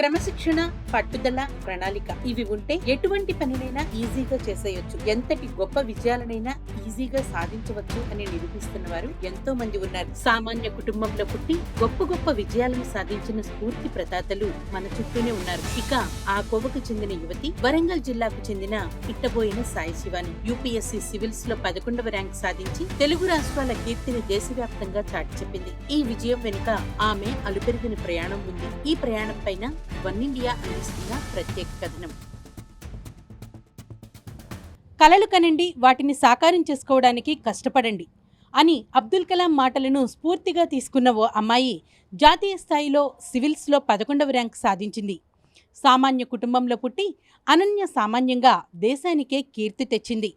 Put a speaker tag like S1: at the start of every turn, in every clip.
S1: క్రమశిక్షణ పట్టుదల ప్రణాళిక ఇవి ఉంటే ఎటువంటి పనినైనా ఈజీగా చేసేయొచ్చు. ఎంతటి గొప్ప విజయాలనైనా ఈజీగా సాధించవచ్చు అని నిరూపిస్తున్న వారు ఎంతో మంది ఉన్నారు. సామాన్య కుటుంబంలో పుట్టి గొప్ప గొప్ప విజయాలను సాధించిన స్ఫూర్తి ప్రదాతలు మన చుట్టూనే ఉన్నారు. ఇక ఆ కోవకు చెందిన యువతి వరంగల్ జిల్లాకు చెందిన ఇట్టబోయిన సాయి శివాని యూపీఎస్సీ సివిల్స్లో పదకొండవ ర్యాంక్ సాధించి తెలుగు రాష్ట్రాల కీర్తిని దేశవ్యాప్తంగా చాటి చెప్పింది ఈ విజయం వెనుక ఆమె అలుపెరిగిన ప్రయాణం ఉంది. ఈ ప్రయాణం పైన వన్ ఇండియా అందిస్తున్న ప్రత్యేక కథనం కలలు కనండి వాటిని సాకారం చేసుకోవడానికి కష్టపడండి అని అబ్దుల్ కలాం మాటలను స్ఫూర్తిగా తీసుకున్న ఓ అమ్మాయి జాతీయ స్థాయిలో సివిల్స్లో పదకొండవ ర్యాంక్ సాధించింది. సామాన్య కుటుంబంలో పుట్టి అనన్య సామాన్యంగా దేశానికే కీర్తి తెచ్చింది.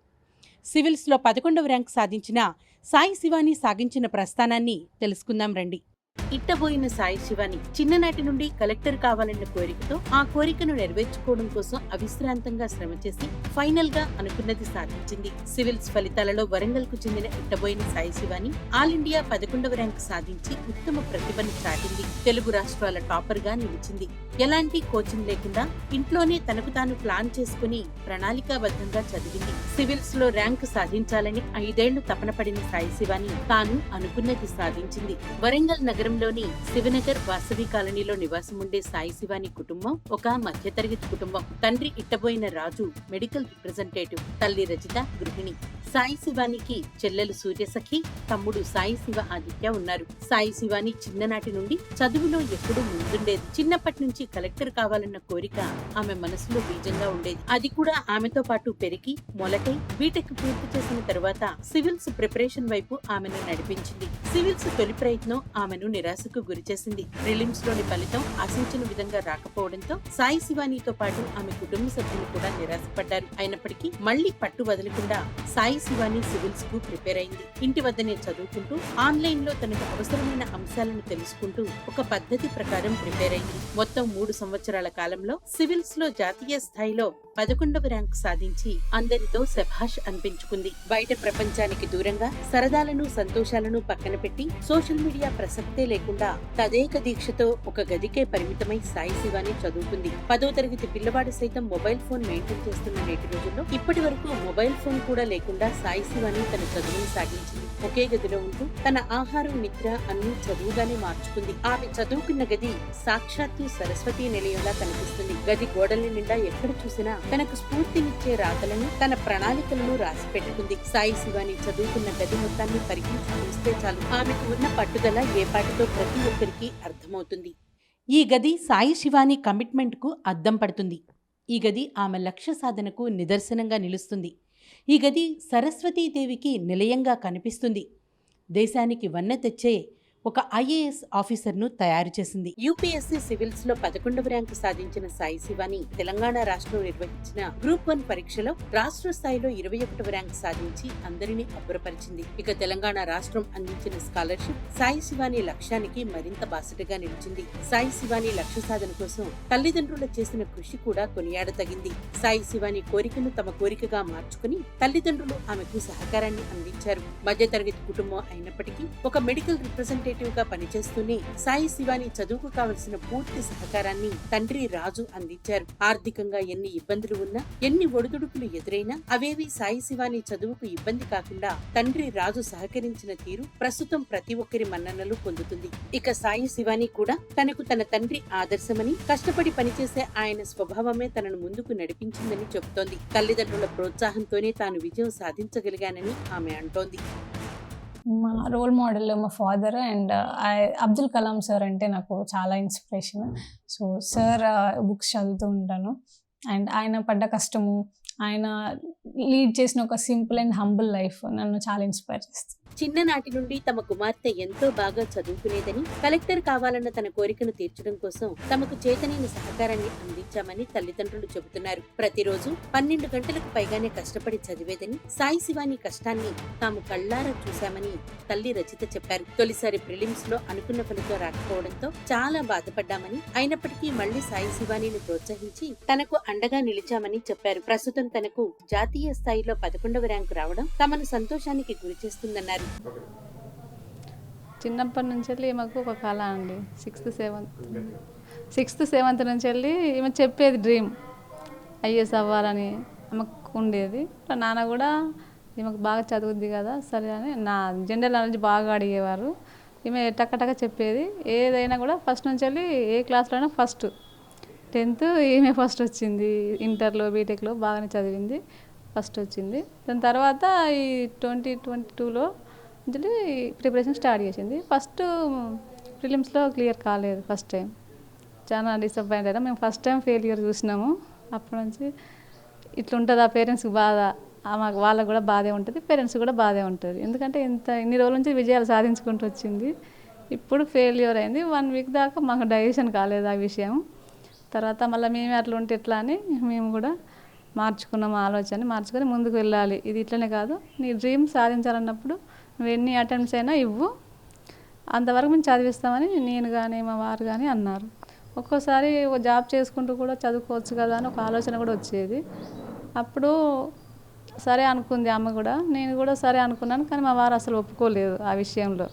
S1: సివిల్స్లో పదకొండవ ర్యాంక్ సాధించిన సాయి శివాని సాగించిన ప్రస్థానాన్ని తెలుసుకుందాం రండి. ఇట్టబోయిన సాయి శివాని చిన్ననాటి నుండి కలెక్టర్ కావాలన్న కోరికతో ఆ కోరికను నెరవేర్చుకోవడం కోసం అవిశ్రాంతంగా శ్రమ చేసి ఫైనల్గా అనుకున్నది సాధించింది. సివిల్స్ ఫలితాలలో వరంగల్కు చెందిన ఇట్టబోయిన సాయి శివాని ఆల్ ఇండియా పదకొండవ ర్యాంక్ సాధించి ఉత్తమ ప్రతిభను చాటింది తెలుగు రాష్ట్రాల టాపర్గా నిలిచింది. ఎలాంటి కోచింగ్ లేకుండా ఇంట్లోనే తనకు తాను ప్లాన్ చేసుకుని ప్రణాళికాబద్ధంగా చదివింది. సివిల్స్లో ర్యాంక్ సాధించాలని ఐదేళ్ళు తపన పడిన సాయి శివాని తాను అనుకున్నది సాధించింది. వరంగల్ నగరంలోని శివనగర్ వాసవి కాలనీలో నివాసం ఉండే సాయి శివాని కుటుంబం ఒక మధ్యతరగతి కుటుంబం. తండ్రి ఇట్టబోయిన రాజు మెడికల్ రిప్రజెంటేటివ్. తల్లి రజిత గృహిణి. సాయి శివానికి చెల్లెలు సూర్యసఖి తమ్ముడు సాయి శివ ఆదిత్య ఉన్నారు. సాయి శివాని చిన్ననాటి నుండి చదువులో ఎప్పుడూ ముందుండేది. చిన్నప్పటి నుంచి కలెక్టర్ కావాలన్న కోరిక ఆమె మనసులో బీజంగా ఉండేది. అది కూడా ఆమెతో పాటు పెరిగి మొలకై బీటెక్ పూర్తి చేసిన తరువాత సివిల్స్ ప్రిపరేషన్ వైపు ఆమెను నడిపించింది. సివిల్స్ తొలి ప్రయత్నం ఆమెను నిరాశకు గురిచేసింది. ప్రిలిమ్స్లోని ఫలితం ఆశించిన విధంగా రాకపోవడంతో సాయి శివానీతో పాటు ఆమె కుటుంబ సభ్యులు కూడా నిరాశపడ్డారు. అయినప్పటికీ మళ్ళీ పట్టు వదలకుండా సాయి శివాని సివిల్స్కు ప్రిపేర్ అయింది. ఇంటి వద్దనే చదువుకుంటూ ఆన్లైన్లో తనకు అవసరమైన అంశాలను తెలుసుకుంటూ ఒక పద్ధతి ప్రకారం ప్రిపేర్ అయింది. మొత్తం మూడు సంవత్సరాల కాలంలో సివిల్స్లో జాతీయ స్థాయిలో పదకొండవ ర్యాంక్ సాధించి అందరితో శభాష్ అనిపించుకుంది. బయట ప్రపంచానికి దూరంగా సరదాలను సంతోషాలను పక్కన పెట్టి సోషల్ మీడియా ప్రసక్తే లేకుండా తదేక దీక్షతో ఒక గదికే పరిమితమై సాయి శివాని చదువుకుంది. పదో తరగతి పిల్లవాడు సైతం మొబైల్ ఫోన్ మెయింటైన్ చేస్తున్న నేటి రోజుల్లో ఇప్పటి వరకు మొబైల్ ఫోన్ కూడా లేకుండా సాయి శివాని తన చదువును సాగించింది. ఒకే గదిలో ఉంటూ తన ఆహారం నిద్ర అన్ని చదువుగానే మార్చుకుంది. ఆమె చదువుకున్న గది సాక్షాత్తు సరస్వతి నిలయంలా కనిపిస్తుంది. గది గోడల నిండా ఎక్కడ చూసినా తనకు స్ఫూర్తినిచ్చే రాతలను తన ప్రణాళికలను రాసి పెట్టుకుంది సాయి శివాని చదువుకున్న గది మొత్తాన్ని పరికించి చూస్తే చాలు. ఆమెకు ఉన్న పట్టుదల ఏపాటితో ప్రతి ఒక్కరికి అర్థమవుతుంది. ఈ గది సాయి శివాని కమిట్మెంట్కు అద్దం పడుతుంది. ఈ గది ఆమె లక్ష్య సాధనకు నిదర్శనంగా నిలుస్తుంది. ఈ గది సరస్వతీదేవికి నిలయంగా కనిపిస్తుంది. దేశానికి వన్నె తెచ్చే ఒక ఐఏఎస్ ఆఫీసర్ను తయారు చేసింది. యూపీఎస్సీ సివిల్స్లో పదకొండవ ర్యాంకు సాధించిన సాయి శివాని తెలంగాణ రాష్ట్రం నిర్వహించిన గ్రూప్ వన్ పరీక్షలో రాష్ట్ర స్థాయిలో ఇరవై ఒకటవ ర్యాంక్ సాధించి అందరినీ అబ్బురపరిచింది. ఇక తెలంగాణ రాష్ట్రం అందించిన స్కాలర్షిప్ సాయి శివాని లక్ష్యానికి మరింత బాసటగా నిలిచింది. సాయి శివాని లక్ష్య సాధన కోసం తల్లిదండ్రులు చేసిన కృషి కూడా కొనియాడతగింది. సాయి శివాని కోరికను తమ కోరికగా మార్చుకుని తల్లిదండ్రులు ఆమెకు సహకారాన్ని అందించారు. మధ్యతరగతి కుటుంబం అయినప్పటికీ ఒక మెడికల్ రిప్రజెంటేటివ్ గా పనిచేస్తూనే సాయి శివాని చదువుకు కావలసిన పూర్తి సహకారాన్ని తండ్రి రాజు అందించారు. ఆర్థికంగా ఎన్ని ఇబ్బందులు ఉన్నా ఎన్ని ఒడిదుడుకులు ఎదురైనా అవేవి సాయి శివాని చదువుకు ఇబ్బంది కాకుండా తండ్రి రాజు సహకరించిన తీరు ప్రస్తుతం ప్రతి ఒక్కరి మన్ననలు పొందుతుంది. ఇక సాయి శివాని కూడా తనకు తన తండ్రి ఆదర్శమని కష్టపడి పనిచేసే ఆయన స్వభావమే తనను ముందుకు నడిపించిందని చెబుతోంది. తల్లిదండ్రుల ప్రోత్సాహంతోనే తాను విజయం సాధించగలిగానని ఆమె అంటోంది.
S2: మా రోల్ మోడల్ మా father and Abdul Kalam sir అంటే నాకు చాలా ఇన్స్పిరేషన్ సో సార్ బుక్స్ చదువుతూ ఉంటాను. అండ్ ఆయన పడ్డ కష్టము ఆయన లీడ్ చేసిన ఒక సింపుల్ అండ్ హంబుల్ లైఫ్ నన్ను చాలా ఇన్స్పైర్ చేస్తుంది.
S1: చిన్ననాటి నుండి తమ కుమార్తె ఎంతో బాగా చదువుకునేదని కలెక్టర్ కావాలన్న తన కోరికను తీర్చడం కోసం తమకు చేతనైన సహకారాన్ని అందించామని తల్లిదండ్రులు చెబుతున్నారు. ప్రతిరోజు పన్నెండు గంటలకు పైగానే కష్టపడి చదివేదని సాయి శివాని కష్టాన్ని తాము కళ్ళారా చూశామని తల్లి రచిత చెప్పారు. తొలిసారి ప్రిలిమ్స్లో అనుకున్న ఫలితం రాకపోవడంతో చాలా బాధపడ్డామని అయినప్పటికీ మళ్ళీ సాయి శివానిని ప్రోత్సహించి తనకు అండగా నిలిచామని చెప్పారు. ప్రస్తుతం తనకు జాతీయ స్థాయిలో పదకొండవ ర్యాంకు రావడం తమను సంతోషానికి గురి చేస్తుందన్నారు
S3: చిన్నప్పటి నుంచి వెళ్ళి మాకు ఒక కళ అండి. సిక్స్త్ సెవెంత్ సిక్స్త్ సెవెంత్ నుంచి వెళ్ళి ఈమె చెప్పేది డ్రీమ్ ఐఎస్ అవ్వాలని ఆమెకు ఉండేది. నాన్న కూడా ఈమెకు బాగా చదువుద్ది కదా సరే అని నా జనరల్ నాలెడ్జ్ బాగా అడిగేవారు. ఈమె టక్కటక్క చెప్పేది. ఏదైనా కూడా ఫస్ట్ నుంచి వెళ్ళి ఏ క్లాస్లోనే ఫస్ట్ టెన్త్ ఈమె ఫస్ట్ వచ్చింది. ఇంటర్లో బీటెక్లో బాగానే చదివింది. ఫస్ట్ వచ్చింది. దాని తర్వాత ఈ ట్వంటీ ట్వంటీ టూలో ప్రిపరేషన్ స్టార్ట్ చేసింది. ఫస్ట్ ఫిలిమ్స్లో క్లియర్ కాలేదు ఫస్ట్ టైం. చాలా డిసప్పాయింట్ అయినా మేము ఫస్ట్ టైం ఫెయిల్యూర్ చూసినాము. అప్పటి నుంచి ఇట్లా ఆ పేరెంట్స్కి బాధ? మాకు వాళ్ళకు కూడా బాధే ఉంటుంది పేరెంట్స్ కూడా బాధే ఉంటుంది. ఎందుకంటే ఇంత ఇన్ని రోజుల నుంచి విజయాలు సాధించుకుంటూ వచ్చింది. ఇప్పుడు ఫెయిల్యూర్ అయింది. వన్ వీక్ దాకా మాకు డైజెషన్ కాలేదు ఆ విషయం. తర్వాత మళ్ళీ మేమే అట్లా ఉంటే ఎట్లా అని మేము కూడా మార్చుకున్నాం ఆలోచన మార్చుకొని ముందుకు వెళ్ళాలి. ఇది ఇట్లనే కాదు. నీ డ్రీమ్ సాధించాలన్నప్పుడు నువ్వు ఎన్ని అటెంప్ట్స్ అయినా ఇవ్వు. అంతవరకు మేము చదివిస్తామని నేను కానీ మా వారు కానీ అన్నారు. ఒక్కోసారి ఒక జాబ్ చేసుకుంటూ కూడా చదువుకోవచ్చు కదా అని ఒక ఆలోచన కూడా వచ్చేది. అప్పుడు సరే అనుకుంది అమ్మ కూడా. నేను కూడా సరే అనుకున్నాను కానీ మా వారు అసలు ఒప్పుకోలేదు ఆ విషయంలో.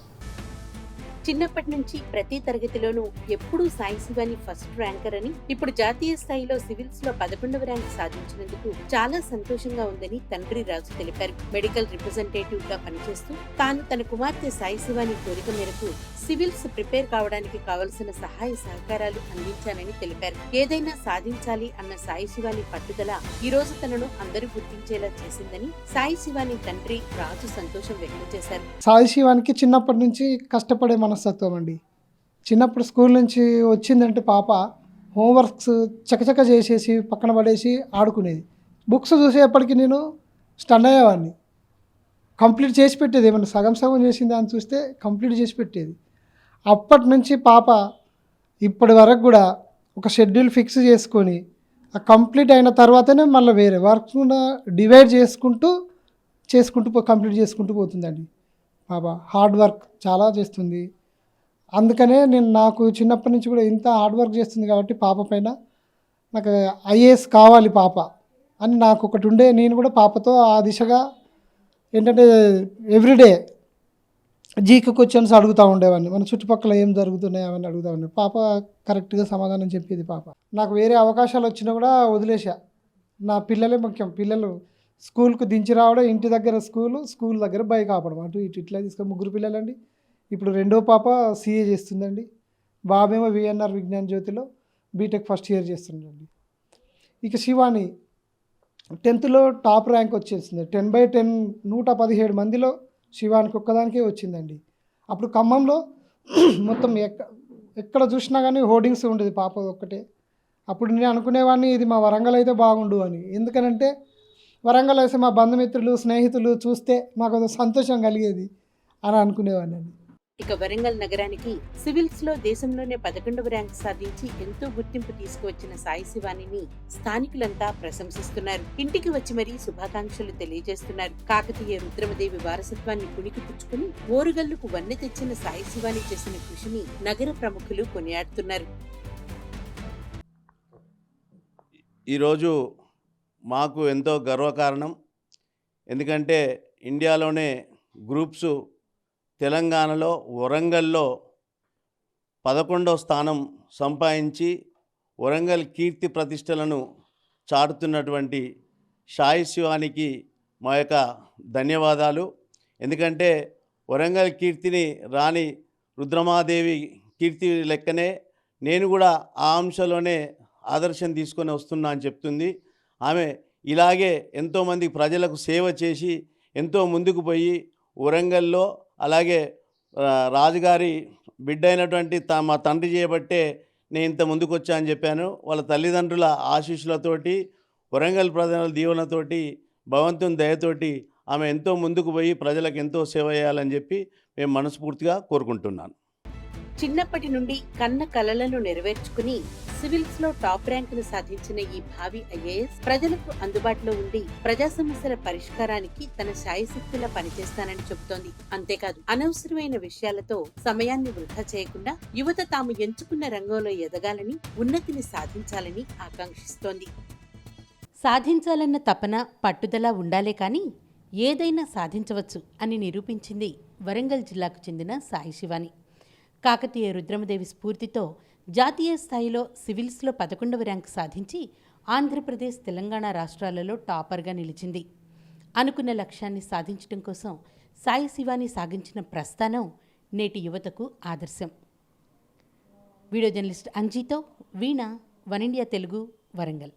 S1: చిన్నప్పటి నుంచి ప్రతి తరగతిలోనూ ఎప్పుడూ సాయి శివాని ఫస్ట్ ర్యాంకర్ అని ఇప్పుడు జాతీయ స్థాయిలో సివిల్స్లో పదకొండవ ర్యాంక్ సాధించినందుకు చాలా సంతోషంగా ఉందని తండ్రి రాజు తెలిపారు. మెడికల్ రిప్రజెంటేటివ్గా పనిచేస్తూ తాను తన కుమార్తె సాయి శివాని కోరిక మేరకు సివిల్స్ ప్రిపేర్ కావడానికి కావలసిన సహాయ సహకారాలు అందించానని తెలిపారు. ఏదైనా సాధించాలి అన్న సాయి శివాని పట్టుదల ఈ రోజు తనను అందరూ గుర్తించేలా చేసిందని సాయి శివాని తండ్రి రాజు సంతోషం వ్యక్తం చేశారు.
S4: సాయి శివానికి చిన్నప్పటి నుంచి కష్టపడే మనస్తత్వం అండి. చిన్నప్పుడు స్కూల్ నుంచి వచ్చిందంటే పాప హోంవర్క్స్ చకచక చేసేసి పక్కన పడేసి ఆడుకునేది. బుక్స్ చూసేప్పటికి నేను స్టన్ అయ్యేవాడిని. కంప్లీట్ చేసి పెట్టేది ఏమన్నా సగం సగం చేసింది అని చూస్తే కంప్లీట్ చేసి పెట్టేది. అప్పటి నుంచి పాప ఇప్పటి వరకు కూడా ఒక షెడ్యూల్ ఫిక్స్ చేసుకొని ఆ కంప్లీట్ అయిన తర్వాతనే మళ్ళీ వేరే వర్క్ డివైడ్ చేసుకుంటూ చేసుకుంటూ పో కంప్లీట్ చేసుకుంటూ పోతుందండి. పాప హార్డ్ వర్క్ చాలా చేస్తుంది. అందుకనే నేను నాకు చిన్నప్పటి నుంచి కూడా ఇంత హార్డ్ వర్క్ చేస్తుంది కాబట్టి పాప పైన నాకు ఐఏఎస్ కావాలి పాప అని నాకు ఒకటి ఉండే. నేను కూడా పాపతో ఆ దిశగా ఏంటంటే ఎవ్రీడే జీకే క్వశ్చన్స్ అడుగుతూ ఉండేవాడిని. మన చుట్టుపక్కల ఏం జరుగుతున్నాయి అవన్నీ అడుగుతూ ఉండే పాప కరెక్ట్గా సమాధానం చెప్పేది పాప. నాకు వేరే అవకాశాలు వచ్చినా కూడా వదిలేసా నా పిల్లలే ముఖ్యం. పిల్లలు స్కూల్కు దించి రావడం ఇంటి దగ్గర స్కూలు స్కూల్ దగ్గర బైక్ ఆపడం. అటు ఇటు ఇట్లా తీసుకొని ముగ్గురు పిల్లలండి. ఇప్పుడు రెండో పాప సీఏ చేస్తుందండి. బాబేమో విఎన్ఆర్ విజ్ఞాన జ్యోతిలో బీటెక్ ఫస్ట్ ఇయర్ చేస్తుందండి ఇక శివాని టెన్త్లో టాప్ ర్యాంక్ వచ్చేసింది. టెన్ బై టెన్ నూట పదిహేడు మందిలో శివానికి ఒక్కదానికే వచ్చిందండి. అప్పుడు ఖమ్మంలో మొత్తం ఎక్క ఎక్కడ చూసినా కానీ హోర్డింగ్స్ ఉండేది పాప ఒక్కటే. అప్పుడు నేను అనుకునేవాడిని ఇది మా వరంగల్ అయితే బాగుండు అని. ఎందుకనంటే వరంగల్ అయితే మా బంధుమిత్రులు స్నేహితులు చూస్తే మాకు సంతోషం కలిగేది అని అనుకునేవాడిని.
S1: ఇక వరంగల్ నగరానికి సివిల్స్లో దేశంలోనే పదకొండవ ర్యాంక్ సాధించి ఎంతో గుర్తింపు తీసుకువచ్చిన సాయి శివానిని స్థానికులంతా ప్రశంసిస్తున్నారు. ఇంటికి వచ్చి మరీ శుభాకాంక్షలు తెలియజేస్తున్నారు. కాకతీయ రుద్రమదేవి వారసత్వాన్ని పుణికి పుచ్చుకుని ఓరుగల్లుకు వన్నె తెచ్చిన సాయి శివాని చేసిన కృషిని నగర ప్రముఖులు కొనియాడుతున్నారు.
S5: ఈరోజు మాకు ఎంతో గర్వకారణం. ఎందుకంటే ఇండియాలోనే గ్రూప్స్ తెలంగాణలో వరంగల్లో పదకొండవ స్థానం సంపాదించి వరంగల్ కీర్తి ప్రతిష్టలను చాటుతున్నటువంటి షాయి శివానికి మా యొక్క ధన్యవాదాలు. ఎందుకంటే వరంగల్ కీర్తిని రాణి రుద్రమాదేవి కీర్తి లెక్కనే నేను కూడా ఆ అంశంలోనే ఆదర్శం తీసుకొని వస్తున్నా అని చెప్తుంది. ఆమె ఇలాగే ఎంతోమంది ప్రజలకు సేవ చేసి ఎంతో ముందుకు పోయి వరంగల్లో అలాగే రాజుగారి బిడ్డ అయినటువంటి త మా తండ్రి చేయబట్టే నేను ఇంత ముందుకు వచ్చా అని చెప్పాను. వాళ్ళ తల్లిదండ్రుల ఆశీస్సులతోటి వరంగల్ ప్రజల దీవెనతోటి భగవంతుని దయతోటి ఆమె ఎంతో ముందుకు పోయి ప్రజలకు ఎంతో సేవ చేయాలని చెప్పి మేము మనస్ఫూర్తిగా కోరుకుంటున్నాను.
S1: చిన్నప్పటి నుండి కన్న కలలను నెరవేర్చుకుని సివిల్స్లో టాప్ ర్యాంకును సాధించిన ఈ భావి ఐఏఎస్ ప్రజలకు అందుబాటులో ఉండి ప్రజా సమస్యల పరిష్కారానికి తన శాయశక్తిలా పనిచేస్తానని చెబుతోంది. అంతేకాదు అనవసరమైన విషయాలతో సమయాన్ని వృధా చేయకుండా యువత తాము ఎంచుకున్న రంగంలో ఎదగాలని ఉన్నతిని సాధించాలని ఆకాంక్షిస్తోంది. సాధించాలన్న తపన పట్టుదల ఉండాలే కానీ ఏదైనా సాధించవచ్చు అని నిరూపించింది వరంగల్ జిల్లాకు చెందిన సాయి శివాని. కాకతీయ రుద్రమదేవి స్ఫూర్తితో జాతీయ స్థాయిలో సివిల్స్లో పదకొండవ ర్యాంకు సాధించి ఆంధ్రప్రదేశ్ తెలంగాణ రాష్ట్రాలలో టాపర్గా నిలిచింది. అనుకున్న లక్ష్యాన్ని సాధించడం కోసం సాయి శివాని సాగించిన ప్రస్థానం నేటి యువతకు ఆదర్శం. వీడియో జర్నలిస్ట్ అంజీతో వీణ వన్ ఇండియా తెలుగు వరంగల్.